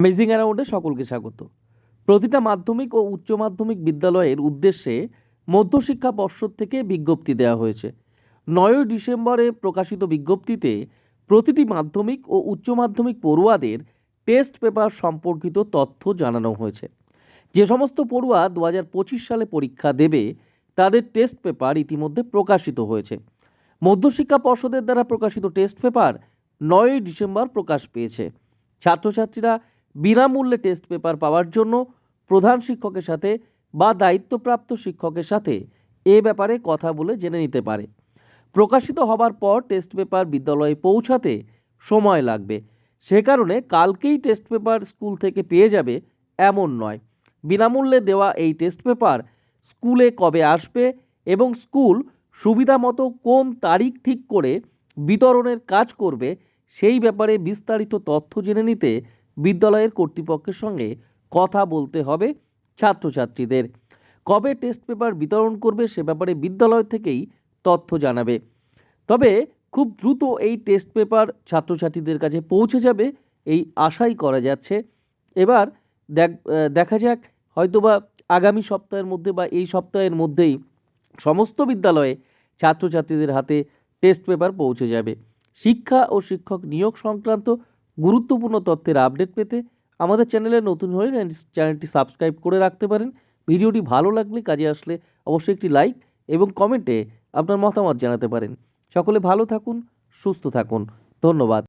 মেজিং অ্যারাউন্ডে সকলকে স্বাগত। প্রতিটা মাধ্যমিক ও উচ্চ মাধ্যমিক বিদ্যালয়ের উদ্দেশ্যে মধ্যশিক্ষা পর্ষদ থেকে বিজ্ঞপ্তি দেওয়া হয়েছে। নয়ই ডিসেম্বরে প্রকাশিত বিজ্ঞপ্তিতে প্রতিটি মাধ্যমিক ও উচ্চ মাধ্যমিক পড়ুয়াদের টেস্ট পেপার সম্পর্কিত তথ্য জানানো হয়েছে। যে সমস্ত পড়ুয়া দু হাজার পঁচিশ সালে পরীক্ষা দেবে, তাদের টেস্ট পেপার ইতিমধ্যে প্রকাশিত হয়েছে। মধ্যশিক্ষা পর্ষদের দ্বারা প্রকাশিত টেস্ট পেপার নয়ই ডিসেম্বর প্রকাশ পেয়েছে। ছাত্রছাত্রীরা বিনামূল্যে টেস্ট পেপার পাওয়ার জন্য প্রধান শিক্ষকের সাথে বা দায়িত্বপ্রাপ্ত শিক্ষকের সাথে এ ব্যাপারে কথা বলে জেনে নিতে পারে। প্রকাশিত হবার পর টেস্ট পেপার বিদ্যালয়ে পৌঁছাতে সময় লাগবে। সে কারণে কালকেই টেস্ট পেপার স্কুল থেকে পেয়ে যাবে এমন নয়। বিনামূল্যে দেওয়া এই টেস্ট পেপার স্কুলে কবে আসবে এবং স্কুল সুবিধা মতো কোন তারিখ ঠিক করে বিতরণের কাজ করবে সেই ব্যাপারে বিস্তারিত তথ্য জেনে নিতে বিদ্যালয়ের কর্তৃপক্ষের সঙ্গে কথা বলতে হবে ছাত্রছাত্রীদের। কবে টেস্ট পেপার বিতরণ করবে সে ব্যাপারে বিদ্যালয় থেকেই তথ্য জানাবে। তবে খুব দ্রুত এই টেস্ট পেপার ছাত্রছাত্রীদের কাছে পৌঁছে যাবে এই আশাই করা যাচ্ছে। এবার দেখ যাক হয়তোবা আগামী সপ্তাহের মধ্যে বা এই সপ্তাহের মধ্যেই সমস্ত বিদ্যালয়ে ছাত্রছাত্রীদের হাতে টেস্ট পেপার পৌঁছে যাবে। শিক্ষা ও শিক্ষক নিয়োগ সংক্রান্ত গুরুত্বপূর্ণ তথ্যের আপডেট পেতে আমাদের চ্যানেলে নতুন হলে চ্যানেলটি সাবস্ক্রাইব করে রাখতে পারেন। ভিডিওটি ভালো লাগলে কাজে আসলে অবশ্যই একটি লাইক এবং কমেন্টে আপনার মতামত জানাতে পারেন। সকলে ভালো থাকুন, সুস্থ থাকুন। ধন্যবাদ।